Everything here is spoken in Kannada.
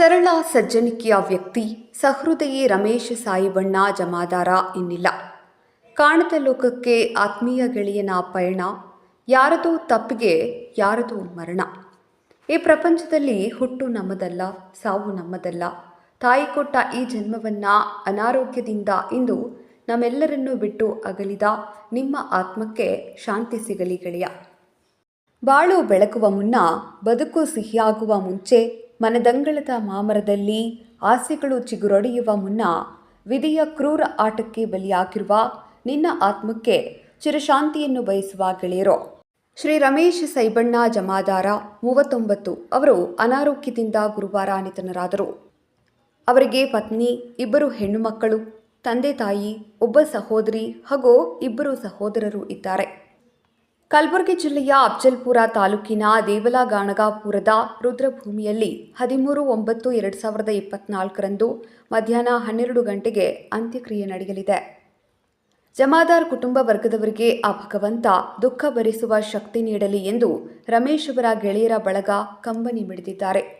ಸರಳ ಸಜ್ಜನಿಕೆಯ ವ್ಯಕ್ತಿ ಸಹೃದಯಿ ರಮೇಶ್ ಸಾಯಿಬಣ್ಣ ಜಮಾದಾರ ಇನ್ನಿಲ್ಲ. ಕಾಣದ ಲೋಕಕ್ಕೆ ಆತ್ಮೀಯ ಗೆಳೆಯನ ಪಯಣ, ಯಾರದೋ ತಪ್ಪಿಗೆ, ಯಾರದೋ ಮರಣ. ಈ ಪ್ರಪಂಚದಲ್ಲಿ ಹುಟ್ಟು ನಮ್ಮದಲ್ಲ, ಸಾವು ನಮ್ಮದಲ್ಲ. ತಾಯಿ ಕೊಟ್ಟ ಈ ಜನ್ಮವನ್ನ ಅನಾರೋಗ್ಯದಿಂದ ಇಂದು ನಮ್ಮೆಲ್ಲರನ್ನೂ ಬಿಟ್ಟು ಅಗಲಿದ ನಿಮ್ಮ ಆತ್ಮಕ್ಕೆ ಶಾಂತಿ ಸಿಗಲಿ ಗೆಳೆಯ. ಬಾಳು ಬೆಳಕುವ ಮುನ್ನ ಬದುಕು ಸಿಹಿಯಾಗುವ ಮುಂಚೆ ಮನದಂಗಳದ ಮಾಮರದಲ್ಲಿ ಆಸೆಗಳು ಚಿಗುರೊಡೆಯುವ ಮುನ್ನ ವಿಧಿಯ ಕ್ರೂರ ಆಟಕ್ಕೆ ಬಲಿಯಾಗಿರುವ ನಿನ್ನ ಆತ್ಮಕ್ಕೆ ಚಿರಶಾಂತಿಯನ್ನು ಬಯಸುವ ಗೆಳೆಯರು. ಶ್ರೀ ರಮೇಶ್ ಸೈಬಣ್ಣ ಜಮಾದಾರ ಮೂವತ್ತೊಂಬತ್ತು ಅವರು ಅನಾರೋಗ್ಯದಿಂದ ಗುರುವಾರ ನಿಧನರಾದರು. ಅವರಿಗೆ ಪತ್ನಿ, ಇಬ್ಬರು ಹೆಣ್ಣು ಮಕ್ಕಳು ತಂದೆ ತಾಯಿ, ಒಬ್ಬ ಸಹೋದರಿ ಹಾಗೂ ಇಬ್ಬರು ಸಹೋದರರು ಇದ್ದಾರೆ. ಕಲಬುರಗಿ ಜಿಲ್ಲೆಯ ಅಫ್ಜಲ್ಪುರ ತಾಲೂಕಿನ ದೇವಲಗಾಣಗಾಪುರದ ರುದ್ರಭೂಮಿಯಲ್ಲಿ ಹದಿಮೂರು ಒಂಬತ್ತು ಎರಡು ಸಾವಿರದ ಇಪ್ಪತ್ನಾಲ್ಕರಂದು ಮಧ್ಯಾಹ್ನ ಹನ್ನೆರಡು ಗಂಟೆಗೆ ಅಂತ್ಯಕ್ರಿಯೆ ನಡೆಯಲಿದೆ. ಜಮಾದಾರ್ ಕುಟುಂಬ ವರ್ಗದವರಿಗೆ ಆ ಭಗವಂತ ದುಃಖ ಭರಿಸುವ ಶಕ್ತಿ ನೀಡಲಿ ಎಂದು ರಮೇಶ್ ಅವರ ಗೆಳೆಯರ ಬಳಗ ಕಂಬನಿ ಮಿಡಿದಿದ್ದಾರೆ.